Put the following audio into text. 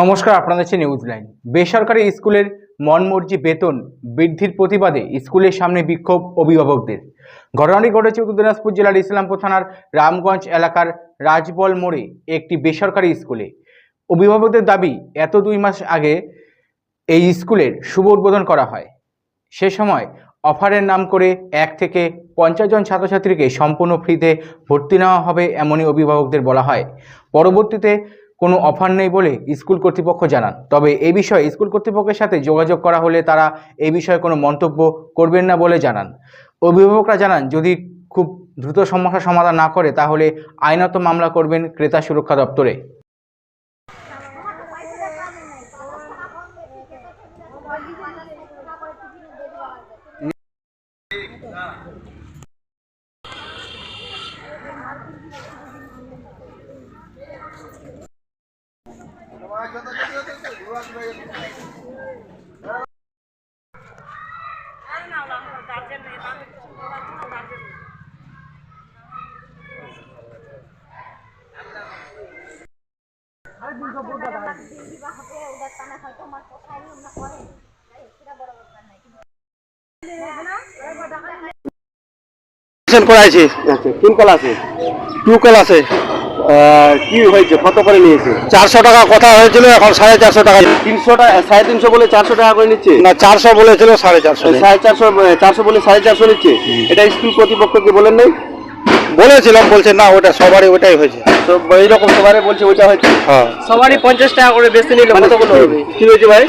নমস্কার, আপনাদের হচ্ছে নিউজ লাইন বেসরকারি স্কুলের মনমর্জি বেতন বৃদ্ধির প্রতিবাদে স্কুলের সামনে বিক্ষোভ অভিভাবকদের। ঘটনাটি ঘটেছে উত্তর দিনাজপুর জেলার ইসলামপুর থানার রামগঞ্জ এলাকার রাজবল মোড়ে একটি বেসরকারি স্কুলে। অভিভাবকদের দাবি, এত দুই মাস আগে এই স্কুলের শুভ উদ্বোধন করা হয়। সে সময় অফারের নাম করে এক থেকে পঞ্চাশ জন ছাত্রছাত্রীকে সম্পূর্ণ ফ্রিতে ভর্তি নেওয়া হবে এমনই অভিভাবকদের বলা হয়। পরবর্তীতে কোনো অফার নেই বলে স্কুল কর্তৃপক্ষ জানান। তবে এ বিষয়ে স্কুল কর্তৃপক্ষের সাথে যোগাযোগ করা হলে তারা এ বিষয়ে কোনো মন্তব্য করবেন না বলে জানান। অভিভাবকরা জানান, যদি খুব দ্রুত সমস্যা সমাধান না করে, তাহলে আইনত মামলা করবেন ক্রেতা সুরক্ষা দপ্তরে। করাইছি আচ্ছা কোন ক্লাসে টু ক্লাসে আহ, কি হয়েছে? কত করে নিয়েছে? চারশো টাকা কথা হয়েছিল এখন সাড়ে চারশো টাকা। তিনশো টাকা সাড়ে তিনশো বলে চারশো টাকা করে নিচ্ছে? না চারশো বলেছিল সাড়ে চারশো সাড়ে চারশো চারশো বলে সাড়ে চারশো নিচ্ছে। এটা স্কুল কর্তৃপক্ষকে বলেন নাই? বলেছিলাম বলছে না ওটা সবারই ওটাই হয়েছে। তো এইরকম সবারে বলছে ওইটা হয়েছে? হ্যাঁ। সবারই পঞ্চাশ টাকা করে বেশি নিলে মানে কতগুলো হবে কি হয়েছে ভাই?